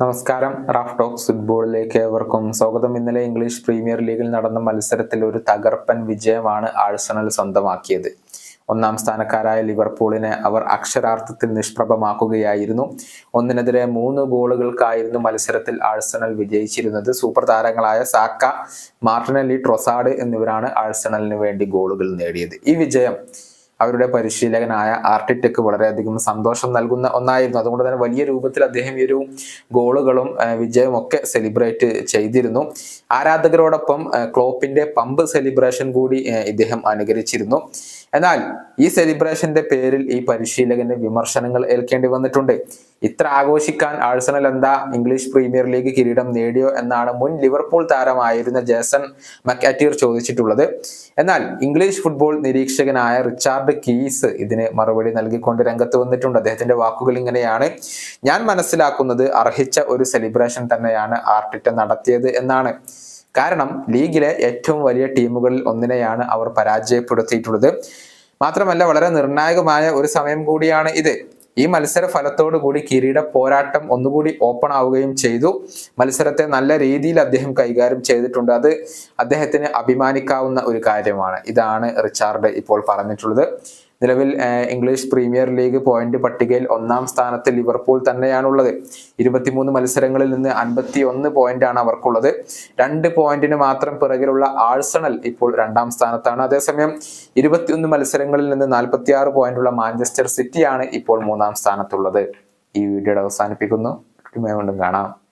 നമസ്കാരം. Raf talks ഫുട്ബോളിലേക്ക് ഏവർക്കും സ്വാഗതം. ഇന്നലെ ഇംഗ്ലീഷ് പ്രീമിയർ ലീഗിൽ നടന്ന മത്സരത്തിൽ ഒരു തകർപ്പൻ വിജയമാണ് ആഴ്സണൽ സ്വന്തമാക്കിയത്. ഒന്നാം സ്ഥാനക്കാരായ ലിവർപൂളിനെ അവർ അക്ഷരാർത്ഥത്തിൽ നിഷ്പ്രഭമാക്കുകയായിരുന്നു. ഒന്നിനെതിരെ മൂന്ന് ഗോളുകൾക്കായിരുന്നു മത്സരത്തിൽ ആഴ്സണൽ വിജയിച്ചിരുന്നത്. സൂപ്പർ താരങ്ങളായ സാക്ക മാർട്ടിനലി ട്രൊസാഡ് എന്നിവരാണ് ആഴ്സണലിന് വേണ്ടി ഗോളുകൾ നേടിയത്. ഈ വിജയം അവരുടെ പരിശീലകനായ ആർട്ടിറ്റക്ക് വളരെയധികം സന്തോഷം നൽകുന്ന ഒന്നായിരുന്നു. അതുകൊണ്ട് തന്നെ വലിയ രൂപത്തിൽ അദ്ദേഹം ഈ ഒരു ഗോളുകളും വിജയവും ഒക്കെ സെലിബ്രേറ്റ് ചെയ്തിരുന്നു. ആരാധകരോടൊപ്പം ക്ലോപ്പിന്റെ പമ്പ് സെലിബ്രേഷൻ കൂടി ഇദ്ദേഹം അനുകരിച്ചിരുന്നു. എന്നാൽ ഈ സെലിബ്രേഷന്റെ പേരിൽ ഈ പരിശീലകന് വിമർശനങ്ങൾ ഏൽക്കേണ്ടി വന്നിട്ടുണ്ട്. ഇത്ര ആഘോഷിക്കാൻ ആഴ്സണൽ എന്താ ഇംഗ്ലീഷ് പ്രീമിയർ ലീഗ് കിരീടം നേടിയോ എന്നാണ് മുൻ ലിവർപൂൾ താരമായിരുന്ന ജേസൺ മക്കാറ്റിയർ ചോദിച്ചിട്ടുള്ളത്. എന്നാൽ ഇംഗ്ലീഷ് ഫുട്ബോൾ നിരീക്ഷകനായ റിച്ചാർഡ് കീസ് ഇതിന് മറുപടി നൽകിക്കൊണ്ട് രംഗത്ത് വന്നിട്ടുണ്ട്. അദ്ദേഹത്തിന്റെ വാക്കുകൾ ഇങ്ങനെയാണ്. ഞാൻ മനസ്സിലാക്കുന്നത് അർഹിച്ച ഒരു സെലിബ്രേഷൻ തന്നെയാണ് ആർട്ടിറ്റ നടത്തിയത് എന്നാണ്. കാരണം ലീഗിലെ ഏറ്റവും വലിയ ടീമുകളിൽ ഒന്നിനെയാണ് അവർ പരാജയപ്പെടുത്തിയിട്ടുള്ളത്. മാത്രമല്ല വളരെ നിർണായകമായ ഒരു സമയം കൂടിയാണ് ഇത്. ഈ മത്സര ഫലത്തോടു കൂടി കിരീട പോരാട്ടം ഒന്നുകൂടി ഓപ്പൺ ആവുകയും ചെയ്തു. മത്സരത്തെ നല്ല രീതിയിൽ അദ്ദേഹം കൈകാര്യം ചെയ്തിട്ടുണ്ട്. അത് അദ്ദേഹത്തിന് അഭിമാനിക്കാവുന്ന ഒരു കാര്യമാണ്. ഇതാണ് റിച്ചാർഡ് ഇപ്പോൾ പറഞ്ഞിട്ടുള്ളത്. നിലവിൽ ഇംഗ്ലീഷ് പ്രീമിയർ ലീഗ് പോയിന്റ് പട്ടികയിൽ ഒന്നാം സ്ഥാനത്ത് ലിവർപൂൾ തന്നെയാണുള്ളത്. ഇരുപത്തിമൂന്ന് മത്സരങ്ങളിൽ നിന്ന് അൻപത്തി ഒന്ന് പോയിന്റ് ആണ് അവർക്കുള്ളത്. രണ്ട് പോയിന്റിന് മാത്രം പിറകിലുള്ള ആഴ്സണൽ ഇപ്പോൾ രണ്ടാം സ്ഥാനത്താണ്. അതേസമയം ഇരുപത്തിയൊന്ന് മത്സരങ്ങളിൽ നിന്ന് നാൽപ്പത്തി ആറ് പോയിന്റുള്ള മാഞ്ചസ്റ്റർ സിറ്റിയാണ് ഇപ്പോൾ മൂന്നാം സ്ഥാനത്തുള്ളത്. ഈ വീഡിയോയുടെ അവസാനിപ്പിക്കുന്നു. വീണ്ടും കാണാം.